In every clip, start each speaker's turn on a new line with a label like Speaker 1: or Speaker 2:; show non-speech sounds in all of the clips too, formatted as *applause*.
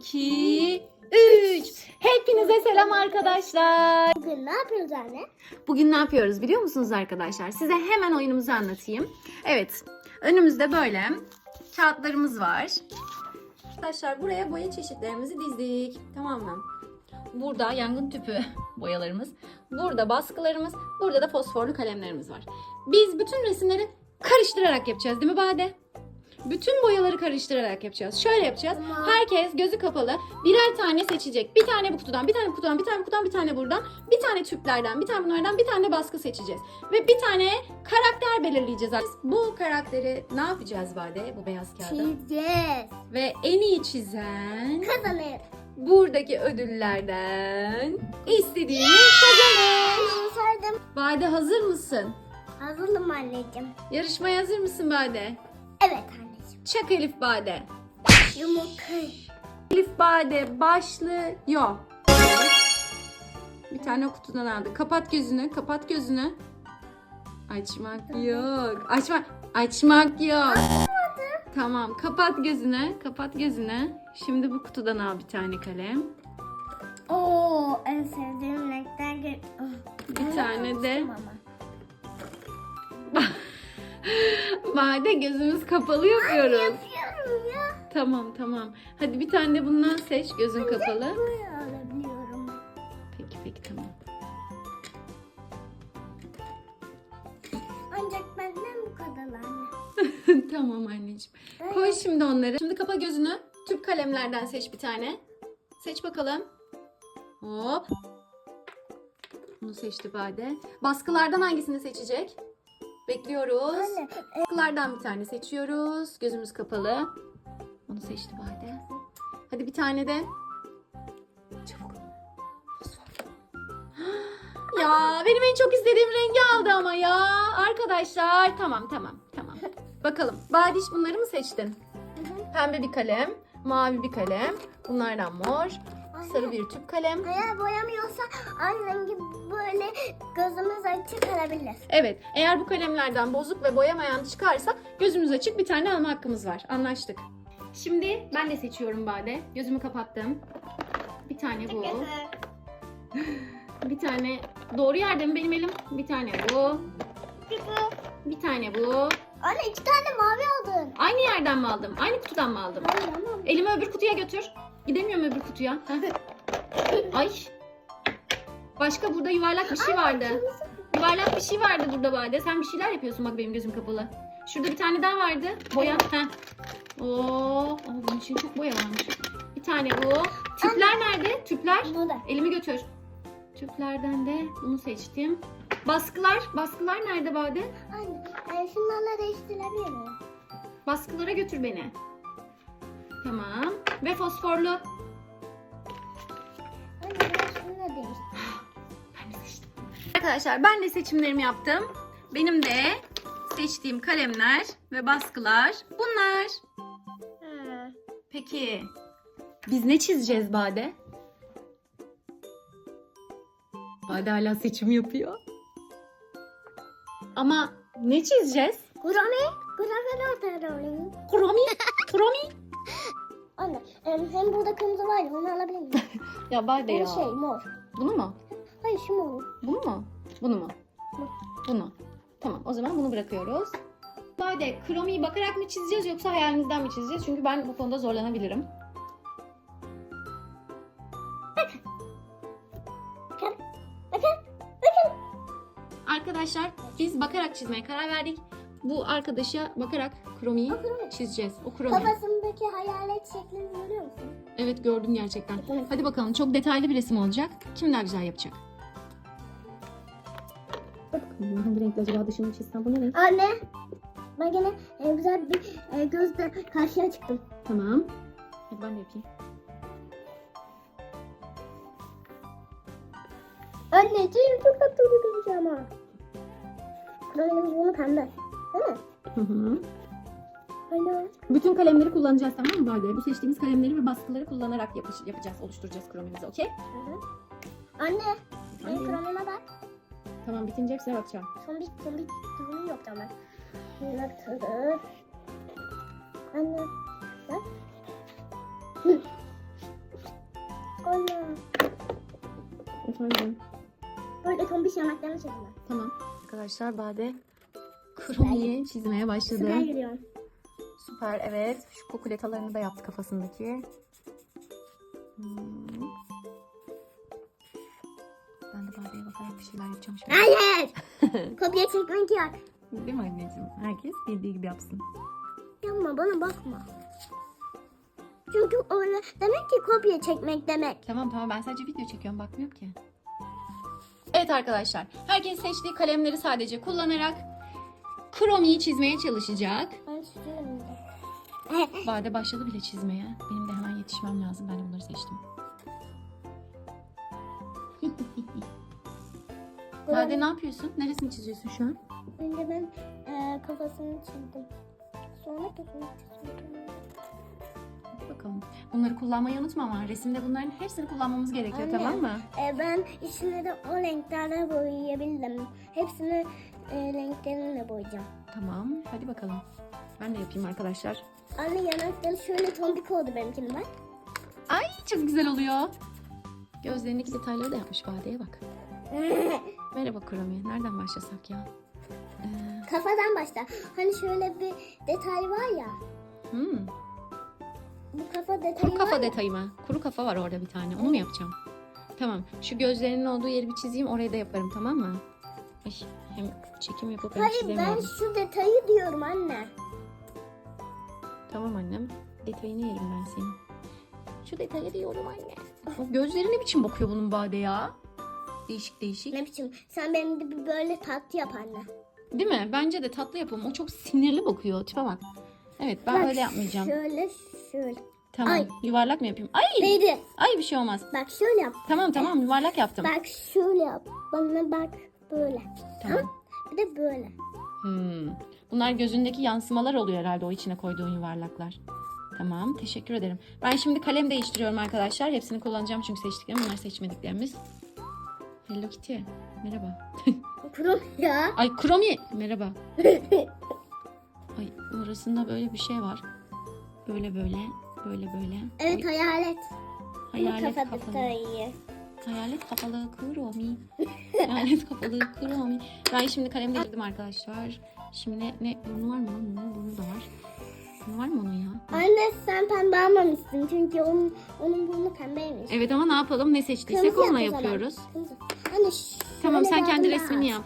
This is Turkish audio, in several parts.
Speaker 1: 2, 3. Hepinize selam arkadaşlar.
Speaker 2: Bugün ne yapıyoruz anne?
Speaker 1: Bugün ne yapıyoruz biliyor musunuz arkadaşlar? Size hemen oyunumuzu anlatayım. Evet, önümüzde böyle kağıtlarımız var. Arkadaşlar buraya boya çeşitlerimizi dizdik. Tamam mı? Burada yangın tüpü *laughs* boyalarımız. Burada baskılarımız. Burada da fosforlu kalemlerimiz var. Biz bütün resimleri karıştırarak yapacağız değil mi Bade? Bütün boyaları karıştırarak yapacağız. Şöyle yapacağız. Herkes gözü kapalı birer tane seçecek. Bir tane bu kutudan, bir tane bu kutudan, bir tane bu kutudan, bir tane buradan. Bir tane tüplerden, bir tane bunlardan, bir tane baskı seçeceğiz. Ve bir tane karakter belirleyeceğiz. Biz bu karakteri ne yapacağız Bade? Bu beyaz kağıda.
Speaker 2: Çizeceğiz.
Speaker 1: Ve en iyi çizen
Speaker 2: Kazanır.
Speaker 1: buradaki ödüllerden istediğini kazanır. Bade hazır mısın?
Speaker 2: Hazırım anneciğim.
Speaker 1: Yarışmaya hazır mısın Bade? Çak Elif Bade.
Speaker 2: Yumurta.
Speaker 1: Elif Bade başlıyor. Bir tane kutudan aldı. Kapat gözünü, kapat gözünü. Açmak yok. Açma, açmak yok. Tamam, kapat gözünü, kapat gözünü. Şimdi bu kutudan al bir tane kalem.
Speaker 2: Oo en sevdiğim renkler.
Speaker 1: Bir tane de. *laughs* *laughs* Bade gözümüz kapalı yapıyoruz.
Speaker 2: Yapıyorum ya.
Speaker 1: Tamam, tamam. Hadi bir tane de bundan seç gözün kapalı.
Speaker 2: Böyle alabiliyorum.
Speaker 1: Peki, peki tamam.
Speaker 2: Ancak benden bu kadar anne. *laughs*
Speaker 1: tamam anneciğim. Koy şimdi onları. Şimdi kapa gözünü. Tüp kalemlerden seç bir tane. Seç bakalım. Hop. Bunu seçti Bade. Baskılardan hangisini seçecek? Bekliyoruz.
Speaker 2: Anne.
Speaker 1: Baskılardan bir tane seçiyoruz. Gözümüz kapalı. Onu seçti Bade. Hadi bir tane de. Çabuk. *gasps* Ya benim en çok istediğim rengi aldı ama ya. Arkadaşlar tamam tamam tamam. *laughs* Bakalım. Badiş bunları mı seçtin? Pembe bir kalem, mavi bir kalem, bunlardan mor, sarı bir tüp kalem.
Speaker 2: Eğer boyamıyorsa annem gibi böyle gözümüz açık kalabilir.
Speaker 1: Evet, eğer bu kalemlerden bozuk ve boyamayan çıkarsa gözümüz açık bir tane alma hakkımız var. Anlaştık. Şimdi ben de seçiyorum Bade. Gözümü kapattım. Bir tane bu. Bir tane doğru yerde mi benim elim? Bir tane bu. Bir tane bu.
Speaker 2: Anne iki tane mavi aldın.
Speaker 1: Aynı yerden mi aldım? Aynı kutudan mı aldım?
Speaker 2: Hayır ama.
Speaker 1: Elimi öbür kutuya götür. Gidemiyorum öbür kutuya. Heh. Ay. Başka burada yuvarlak bir şey vardı. Yuvarlak bir şey vardı burada Bade. Sen bir şeyler yapıyorsun bak benim gözüm kapalı. Şurada bir tane daha vardı. Boya. Heh. Oo, Aa, bunun için çok boya varmış. Bir tane bu. Tüpler nerede? Tüpler.
Speaker 2: Bu da.
Speaker 1: Elimi götür. Tüplerden de bunu seçtim. Baskılar. Baskılar nerede Bade?
Speaker 2: Anne e, şunlarla değiştirebilir miyim?
Speaker 1: Baskılara götür beni. Tamam. Ve fosforlu.
Speaker 2: Anne ben şununla değiştireyim.
Speaker 1: Ben de seçtim. Arkadaşlar ben de seçimlerimi yaptım. Benim de seçtiğim kalemler ve baskılar bunlar.
Speaker 2: Ha.
Speaker 1: Peki biz ne çizeceğiz Bade? Bade hala seçim yapıyor. Ama ne çizeceğiz?
Speaker 2: Gurame. Gurame nerede olayım?
Speaker 1: Kromi, kromi.
Speaker 2: Anne e, hem burada kırmızı var ya onu alabilir miyim? *laughs*
Speaker 1: Ya Bade
Speaker 2: Hem
Speaker 1: ya.
Speaker 2: şey mor.
Speaker 1: Bunu mu?
Speaker 2: Hayır şu mor.
Speaker 1: Bunu mu? Bunu mu?
Speaker 2: Bu.
Speaker 1: Bunu. Tamam o zaman bunu bırakıyoruz. Bade kromiyi bakarak mı çizeceğiz yoksa hayalimizden mi çizeceğiz? Çünkü ben bu konuda zorlanabilirim.
Speaker 2: Bakın. Bakın. Bakın.
Speaker 1: Arkadaşlar biz bakarak çizmeye karar verdik. Bu arkadaşa bakarak kromiyi
Speaker 2: O kromi.
Speaker 1: çizeceğiz. O kromi.
Speaker 2: Kafasındaki hayalet şeklini görüyor musun?
Speaker 1: Evet gördüm gerçekten.
Speaker 2: Evet.
Speaker 1: Hadi bakalım çok detaylı bir resim olacak. Kim daha güzel yapacak? Hangi renkli acaba dışını çizsem? Bu ne renk?
Speaker 2: Anne. Ben gene e, güzel bir e, gözle karşıya çıktım.
Speaker 1: Tamam. Hadi ben de yapayım.
Speaker 2: Anneciğim çok tatlı bir ama. Krominimiz bunu pembe. Değil mi?
Speaker 1: Hı hı.
Speaker 2: Anne.
Speaker 1: Bütün kalemleri kullanacağız tamam mı Bade? Bu seçtiğimiz kalemleri ve baskıları kullanarak yapış- yapacağız, oluşturacağız kromimizi okey?
Speaker 2: Hı hı. Anne. Benim
Speaker 1: Anne.
Speaker 2: kronime bak.
Speaker 1: Tamam bitince hepsine bakacağım.
Speaker 2: Son bir, son bir kronim yok ama. Anne. Bak. Hı. *laughs* Anne.
Speaker 1: Efendim.
Speaker 2: Böyle tombiş yanaklarını çekme.
Speaker 1: Tamam. Arkadaşlar Bade kromiyi çizmeye başladı.
Speaker 2: Süper gidiyorum.
Speaker 1: Süper evet. Şu kukuletalarını da yaptı kafasındaki. Hmm. Ben de Bade'ye bakarak bir şeyler yapacağım şimdi.
Speaker 2: Hayır. Kopya çekmek yok.
Speaker 1: Değil mi anneciğim? Herkes bildiği gibi yapsın.
Speaker 2: Yapma bana bakma. Çünkü öyle demek ki kopya çekmek demek.
Speaker 1: Tamam tamam ben sadece video çekiyorum bakmıyorum ki. Evet arkadaşlar. Herkes seçtiği kalemleri sadece kullanarak kromiyi çizmeye çalışacak.
Speaker 2: Ben istiyorum.
Speaker 1: Bade başladı bile çizmeye. Benim de hemen yetişmem lazım. Ben de bunları seçtim. *laughs* Bade ne yapıyorsun? Neresini çiziyorsun şu an?
Speaker 2: Önce ben e, kafasını çizdim. Sonra kafasını çizdim.
Speaker 1: Bakalım. Bunları kullanmayı unutma ama resimde bunların hepsini kullanmamız gerekiyor
Speaker 2: Anne.
Speaker 1: tamam mı?
Speaker 2: E, ben içine de o renklerle boyayabildim. Hepsini e, renklerimle boyayacağım.
Speaker 1: Tamam. Hadi bakalım. Ben de yapayım arkadaşlar.
Speaker 2: Anne yanakları şöyle tombik oldu benimkinin bak.
Speaker 1: Ay çok güzel oluyor. Gözlerindeki detayları da yapmış Bade'ye bak. *laughs* Merhaba Kromi. Nereden başlasak ya? Ee,
Speaker 2: Kafadan başla. Hani şöyle bir detay var ya.
Speaker 1: hmm.
Speaker 2: Bu kafa detayı
Speaker 1: Kuru
Speaker 2: var
Speaker 1: kafa
Speaker 2: ya.
Speaker 1: detayı mı? Kuru kafa var orada bir tane. Onu mu yapacağım? Tamam. Şu gözlerinin olduğu yeri bir çizeyim. Orayı da yaparım tamam mı? Ay, hem çekim yapıp hem
Speaker 2: Hayır ben
Speaker 1: çizemiyorum.
Speaker 2: şu detayı diyorum anne.
Speaker 1: Tamam annem. Detayını yerim ben senin. Şu detayı diyorum anne. *laughs* O gözleri ne biçim bakıyor bunun Bade ya? Değişik değişik.
Speaker 2: Ne biçim? Sen benim bir böyle tatlı yap anne.
Speaker 1: Değil mi? Bence de tatlı yapalım. O çok sinirli bakıyor. Tipe bak. Evet ben
Speaker 2: Bak,
Speaker 1: öyle yapmayacağım.
Speaker 2: Şöyle şöyle.
Speaker 1: Tamam.
Speaker 2: Ay.
Speaker 1: Yuvarlak mı yapayım? Ay!
Speaker 2: Neydi?
Speaker 1: Ay bir şey olmaz.
Speaker 2: Bak şöyle yap.
Speaker 1: Tamam tamam yuvarlak yaptım.
Speaker 2: Bak şöyle yap. Bana bak böyle.
Speaker 1: Tamam.
Speaker 2: Bir de böyle.
Speaker 1: Hmm. Bunlar gözündeki yansımalar oluyor herhalde o içine koyduğun yuvarlaklar. Tamam teşekkür ederim. Ben şimdi kalem değiştiriyorum arkadaşlar. Hepsini kullanacağım çünkü seçtiklerim bunlar seçmediklerimiz. Hello Kitty. Merhaba.
Speaker 2: Kurum ya.
Speaker 1: Ay Kromi. Merhaba. *laughs* Ay orasında böyle bir şey var. Böyle böyle. Böyle böyle.
Speaker 2: Evet
Speaker 1: Oy,
Speaker 2: hayalet.
Speaker 1: hayalet kafalı.
Speaker 2: detayı.
Speaker 1: Hayalet kafalı Kromi. Hayalet kafalı Kromi. Ben şimdi kalem değiştirdim arkadaşlar. Şimdi ne, ne burnu var mı lan? Burnu, burnu da var. Burnu var mı onun ya?
Speaker 2: Anne sen pembe almamışsın çünkü onun onun burnu pembeymiş.
Speaker 1: Evet ama ne yapalım? Ne seçtiysek
Speaker 2: Kırmızı
Speaker 1: onunla
Speaker 2: yap o zaman.
Speaker 1: yapıyoruz.
Speaker 2: Anne şöyle
Speaker 1: Tamam sen
Speaker 2: bir
Speaker 1: kendi
Speaker 2: adım
Speaker 1: resmini
Speaker 2: at.
Speaker 1: yap.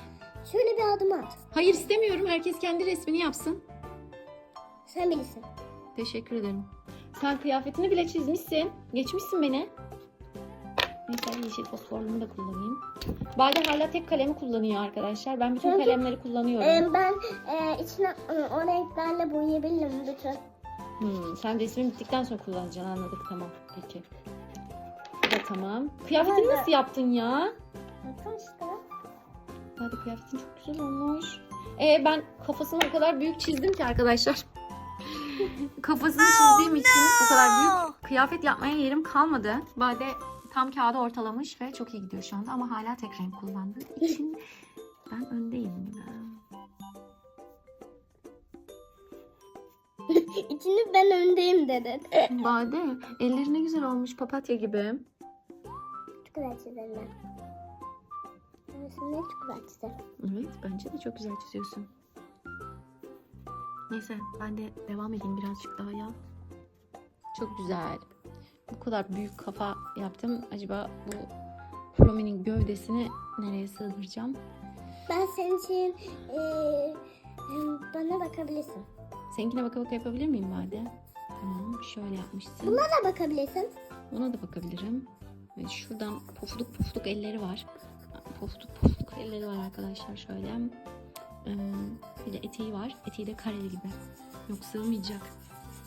Speaker 2: Şöyle bir adım at.
Speaker 1: Hayır istemiyorum. Herkes kendi resmini yapsın.
Speaker 2: Sen bilirsin.
Speaker 1: Teşekkür ederim. Sen kıyafetini bile çizmişsin. Geçmişsin beni. Neyse yeşil fosforluğumu da kullanayım. Bade hala tek kalemi kullanıyor arkadaşlar. Ben bütün
Speaker 2: Çünkü-
Speaker 1: kalemleri kullanıyorum.
Speaker 2: Ee, ben e, içine e, o renklerle boyayabilirim bütün.
Speaker 1: Hmm, sen resmin bittikten sonra kullanacaksın anladık tamam. Peki. Bu da tamam. Kıyafetini nasıl yaptın ya?
Speaker 2: Bakın işte.
Speaker 1: Hadi kıyafetin çok güzel olmuş. Ee, ben kafasını o kadar büyük çizdim ki arkadaşlar. *laughs* Kafasını çizdiğim için o kadar büyük kıyafet yapmaya yerim kalmadı. Bade tam kağıdı ortalamış ve çok iyi gidiyor şu anda ama hala tek renk kullandığı için ben öndeyim gibi. *laughs*
Speaker 2: İçini ben öndeyim dedin.
Speaker 1: Bade elleri ne güzel olmuş papatya gibi.
Speaker 2: Çok güzel çizerim ben. Resimleri çok güzel çizerim.
Speaker 1: Evet bence de çok güzel çiziyorsun. Neyse ben de devam edeyim birazcık daha ya. Çok güzel. Bu kadar büyük kafa yaptım. Acaba bu Promi'nin gövdesini nereye sığdıracağım?
Speaker 2: Ben senin için e, bana bakabilirsin.
Speaker 1: Seninkine baka baka yapabilir miyim Bade? Tamam şöyle yapmışsın.
Speaker 2: Buna da bakabilirsin.
Speaker 1: Buna da bakabilirim. Ve şuradan pofuduk pofuduk elleri var. Pofuduk pofuduk elleri var arkadaşlar şöyle. Ee, bir de eteği var. Eteği de kareli gibi. Yok sığmayacak.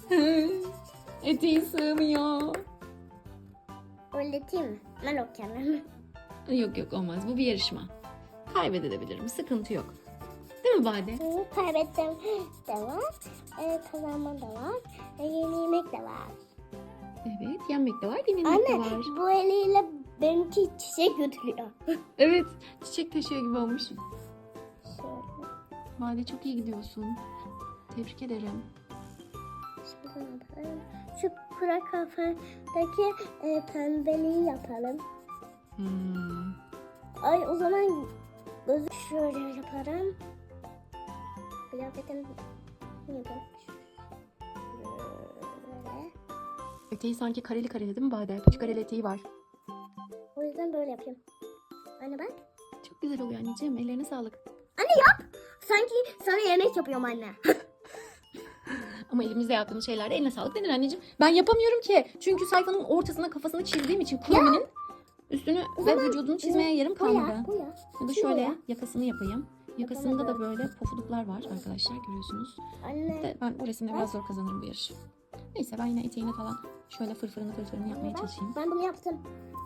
Speaker 1: *laughs* Eteği sığmıyor.
Speaker 2: Öğreteyim mi? Ben okuyamam.
Speaker 1: Yok yok olmaz. Bu bir yarışma. Kaybedebilirim. Sıkıntı yok. Değil mi Bade?
Speaker 2: Kaybettim de var. E, kazanma da var. E, yeni yemek de var.
Speaker 1: Evet. Yenmek de var, yenilmek de
Speaker 2: Anne
Speaker 1: var.
Speaker 2: bu eliyle benimki çiçek götürüyor. *laughs*
Speaker 1: Evet. Çiçek taşıyor gibi olmuş.
Speaker 2: Şöyle.
Speaker 1: Bade çok iyi gidiyorsun. Tebrik ederim.
Speaker 2: Yapalım? Şu kura kafadaki e, pembeliği yapalım.
Speaker 1: Hmm.
Speaker 2: Ay o zaman gözü şöyle yaparım. Kıyafetim yapalım. Böyle.
Speaker 1: Eteği sanki kareli kareli değil mi Bade? Paçı kareli eteği var.
Speaker 2: O yüzden böyle yapayım. Anne bak.
Speaker 1: Çok güzel oluyor anneciğim. Ellerine sağlık.
Speaker 2: Anne yap. Sanki sana yemek yapıyorum anne. *laughs*
Speaker 1: Ama elimizde yaptığımız şeylerde eline sağlık denir anneciğim. Ben yapamıyorum ki. Çünkü sayfanın ortasına kafasını çizdiğim için Chloe'nin üstünü
Speaker 2: O
Speaker 1: ve
Speaker 2: zaman
Speaker 1: vücudunu çizmeye yarım kalmadı.
Speaker 2: Boya, boya.
Speaker 1: Ya da
Speaker 2: Şu
Speaker 1: şöyle
Speaker 2: boya.
Speaker 1: yakasını yapayım. Yakasında da böyle pofuduklar var arkadaşlar görüyorsunuz.
Speaker 2: Anne.
Speaker 1: De ben bu resimde biraz zor kazanırım bu yarışı. Neyse ben yine eteğine falan şöyle fırfırını fırfırını yapmaya çalışayım.
Speaker 2: Ben bunu yaptım.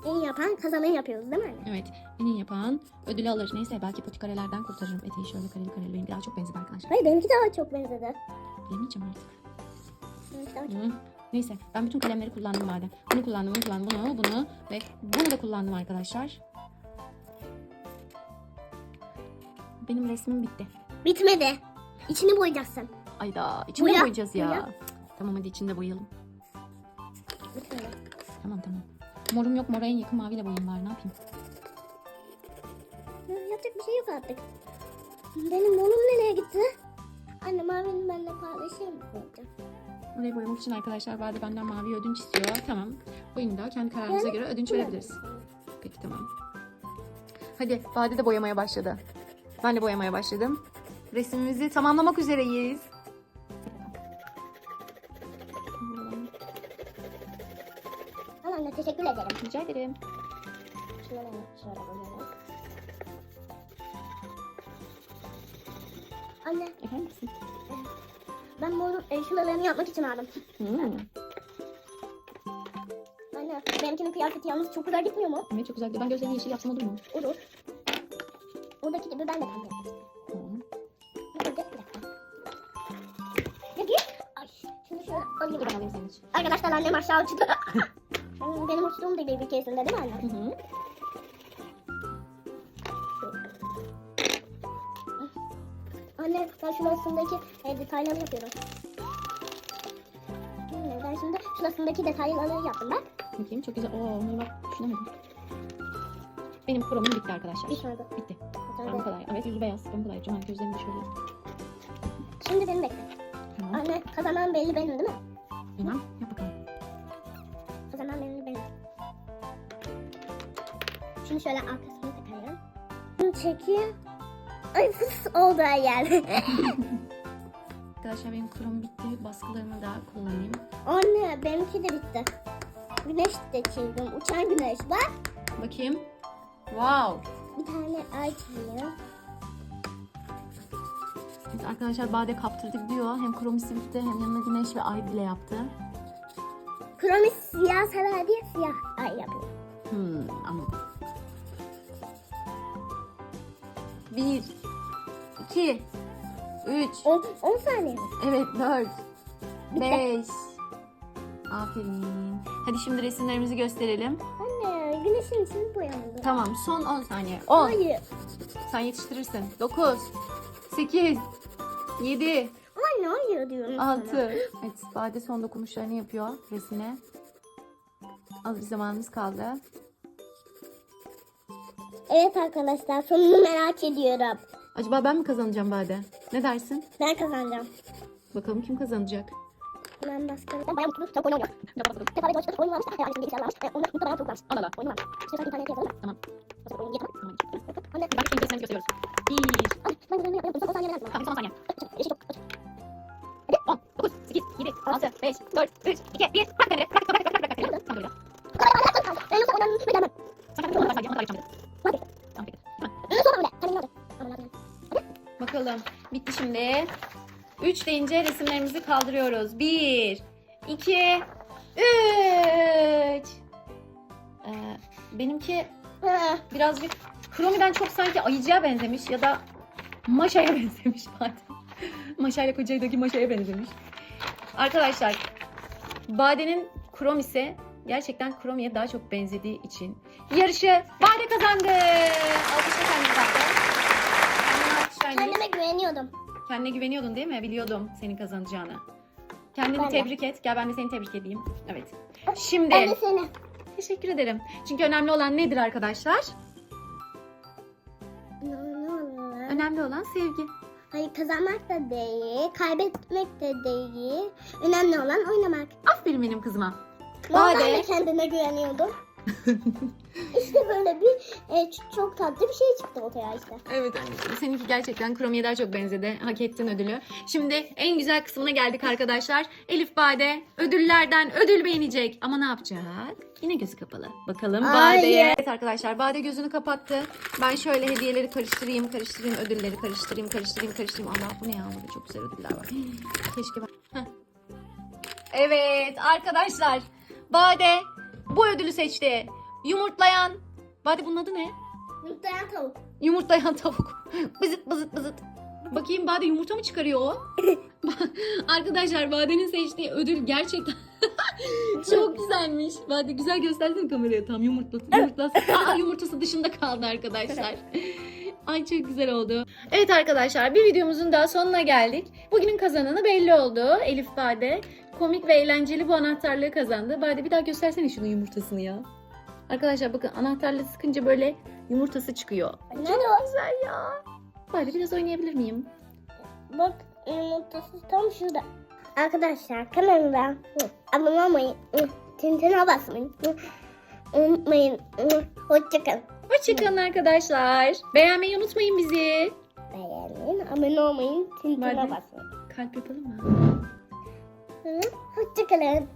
Speaker 2: En iyi yapan kazanmayı yapıyoruz değil mi anne?
Speaker 1: Evet en iyi yapan ödülü alır. Neyse belki patikarelerden kurtarırım. Eteği şöyle kareli kareli. Benimki daha çok benzedi arkadaşlar.
Speaker 2: Hayır benimki daha çok benzedi.
Speaker 1: Bilemeyeceğim artık.
Speaker 2: Benimki daha çok.
Speaker 1: Hı. Neyse ben bütün kalemleri kullandım madem. Bunu kullandım, bunu kullandım, bunu, bunu ve bunu da kullandım arkadaşlar. Benim resmim bitti.
Speaker 2: Bitmedi. İçini boyayacaksın.
Speaker 1: Ayda içinde
Speaker 2: Boya,
Speaker 1: boyayacağız ya.
Speaker 2: boya.
Speaker 1: Tamam hadi içinde boyayalım. Tamam tamam. Morum yok mora en yakın maviyle boyayayım bari ne yapayım.
Speaker 2: Yapacak bir şey yok artık. Benim molum nereye gitti? Anne mavinin benimle paylaşır mısın?
Speaker 1: Orayı boyamak için arkadaşlar Bade benden mavi ödünç istiyor. Tamam. Oyunu da kendi kararımıza göre ödünç verebiliriz. Peki tamam. Hadi Bade de boyamaya başladı. Ben de boyamaya başladım. Resmimizi tamamlamak üzereyiz.
Speaker 2: Ederim. Şunları şöyle koyuyorum. Anne
Speaker 1: Efendim misin?
Speaker 2: ben molun e, şuralarını yapmak için aldım.
Speaker 1: Hmm.
Speaker 2: Anne benimkinin kıyafeti yalnız çok güzel gitmiyor mu?
Speaker 1: Evet çok güzel. Ben gözlerini yeşil yapsam olur mu?
Speaker 2: Olur. Oradaki gibi ben de istiyorum.
Speaker 1: Tamam.
Speaker 2: Bir dakika, bir dakika. Ya git. Ay, şunu şöyle alayım.
Speaker 1: Dur ben alayım senin için.
Speaker 2: Arkadaşlar annem aşağı uçtu. Benim uçtuğum da bir keresinde değil mi anne?
Speaker 1: Hı hı.
Speaker 2: Anne ben şurasındaki e, detayları yapıyorum. Hmm, ben şimdi şurasındaki detayları yaptım bak.
Speaker 1: Bakayım çok güzel. Oo, onları bak düşünemedim. Benim kromum bitti arkadaşlar. Bitti.
Speaker 2: Bitmedi.
Speaker 1: Ben bu kadar. Evet yüzü beyaz. Ben bu kadar. Hadi gözlerimi şöyle.
Speaker 2: Şimdi beni bekle.
Speaker 1: Tamam.
Speaker 2: Anne kazanan belli benim değil mi?
Speaker 1: Tamam. Yap bakalım.
Speaker 2: Şöyle arkasını takayım. Bunu çekeyim. Ay fıs oldu her yer. *laughs*
Speaker 1: Arkadaşlar benim krom bitti. Baskılarımı da kullanayım.
Speaker 2: Anne benimki de bitti. Güneş de çizdim. Uçan güneş bak.
Speaker 1: Bakayım. Wow.
Speaker 2: Bir tane ay çiziyorum.
Speaker 1: Evet, arkadaşlar Bade kaptırdık diyor. Hem kromisi bitti hem yanına güneş ve ay bile yaptı.
Speaker 2: Kromis siyah sever diye siyah ay yapıyor.
Speaker 1: Hmm, anladım. Bir, iki, üç,
Speaker 2: 10 saniye mi?
Speaker 1: evet dört,
Speaker 2: Bitti.
Speaker 1: beş. Aferin. Hadi şimdi resimlerimizi gösterelim.
Speaker 2: Anne güneşin içini boyamadı.
Speaker 1: Tamam son 10 saniye. 10.
Speaker 2: Hayır.
Speaker 1: Sen yetiştirirsin. 9, 8, 7,
Speaker 2: Anne hayır diyorum sana.
Speaker 1: 6. Evet Bade son dokunuşlarını yapıyor resmine. Az bir zamanımız kaldı.
Speaker 2: Evet arkadaşlar sonunu merak ediyorum.
Speaker 1: Acaba ben mi kazanacağım Bade? Ne dersin?
Speaker 2: Ben kazanacağım.
Speaker 1: Bakalım kim kazanacak?
Speaker 2: Ben başka Ben bayağı mutluyum. Çok oyun oynuyorum. Tepede başka oyun varmış. Hayır, şimdi bilgisayar varmış. Onlar mutlu bayağı çok varmış.
Speaker 1: Allah Allah.
Speaker 2: Oyun varmış. İşte internet yazalım mı?
Speaker 1: Tamam.
Speaker 2: Nasıl oyun yapalım?
Speaker 1: Tamam.
Speaker 2: Anne.
Speaker 1: Bak şimdi resmini gösteriyoruz. 1,
Speaker 2: Ay, ben bunu yapıyorum. Son saniye lazım.
Speaker 1: tamam son saniye.
Speaker 2: Eşi çok.
Speaker 1: 10, 9, 8, 7, 6, 5, 4, 3, 2, 1. Bırak beni. Bırak, bırak, bırak, bırak. Tamam, böyle.
Speaker 2: Ben yoksa oynanın hiç bilemem.
Speaker 1: Sen kendin ona başla, ona da Bitti şimdi. 3 deyince resimlerimizi kaldırıyoruz. 1, 2, 3. Ee, benimki birazcık Chrome'den çok sanki ayıcıya benzemiş ya da Maşa'ya *laughs* benzemiş Badem. Maşa ile Kocay'daki Maşa'ya benzemiş. Arkadaşlar Bade'nin Chrome'si gerçekten Chrome'ye daha çok benzediği için yarışı Bade kazandı. Alkışla kendini.
Speaker 2: Kendime güveniyordum.
Speaker 1: Kendine güveniyordun değil mi? Biliyordum senin kazanacağını. Kendini
Speaker 2: Ben de.
Speaker 1: tebrik et. Gel ben de seni tebrik edeyim. Evet. Şimdi
Speaker 2: Ben de seni.
Speaker 1: teşekkür ederim. Çünkü önemli olan nedir arkadaşlar?
Speaker 2: Ne olur.
Speaker 1: Önemli olan sevgi.
Speaker 2: Hayır kazanmak da değil, kaybetmek de değil. Önemli olan oynamak.
Speaker 1: Aferin benim kızıma.
Speaker 2: Ben
Speaker 1: Bade.
Speaker 2: de kendine güveniyordum. *laughs* işte böyle bir e, çok tatlı bir şey çıktı ortaya işte.
Speaker 1: Evet anneciğim. Seninki gerçekten Kromi'ye daha çok benzedi. Hak ettin ödülü. Şimdi en güzel kısmına geldik arkadaşlar. Elif Bade ödüllerden ödül beğenecek. Ama ne yapacak? Yine gözü kapalı. Bakalım. Bade'ye. Evet arkadaşlar Bade gözünü kapattı. Ben şöyle hediyeleri karıştırayım, karıştırayım, ödülleri karıştırayım, karıştırayım, karıştırayım. Allah bu ne ya? Burada çok güzel ödüller var. *gasps* Keşke ben... Heh. Evet arkadaşlar. Bade bu ödülü seçti. Yumurtlayan. Bade bunun adı ne?
Speaker 2: Mutlayan tavuk.
Speaker 1: Yumurtlayan tavuk. *laughs* Bızıt bızıt bızıt. Bakayım Bade yumurta mı çıkarıyor o? *laughs* Arkadaşlar Bade'nin seçtiği ödül gerçekten *laughs* çok güzelmiş. Bade güzel göstersene kameraya tam yumurtlasın. Yumurtlasın. Aa yumurtası dışında kaldı arkadaşlar. Ay çok güzel oldu. Evet arkadaşlar bir videomuzun daha sonuna geldik. Bugünün kazananı belli oldu. Elif Bade komik ve eğlenceli bu anahtarlığı kazandı. Bade bir daha göstersene şunun yumurtasını ya. Arkadaşlar bakın anahtarlığı sıkınca böyle yumurtası çıkıyor.
Speaker 2: Ne o?
Speaker 1: Güzel ya. Bari biraz oynayabilir miyim?
Speaker 2: Bak yumurtası tam şurada. Arkadaşlar kanalımda abone olmayı, tintine basmayı unutmayın. Hoşçakalın.
Speaker 1: Hoşçakalın arkadaşlar. Beğenmeyi unutmayın bizi.
Speaker 2: Beğenin, abone olmayı, tintine
Speaker 1: Hadi.
Speaker 2: basmayın.
Speaker 1: Kalp yapalım mı?
Speaker 2: Hoşçakalın.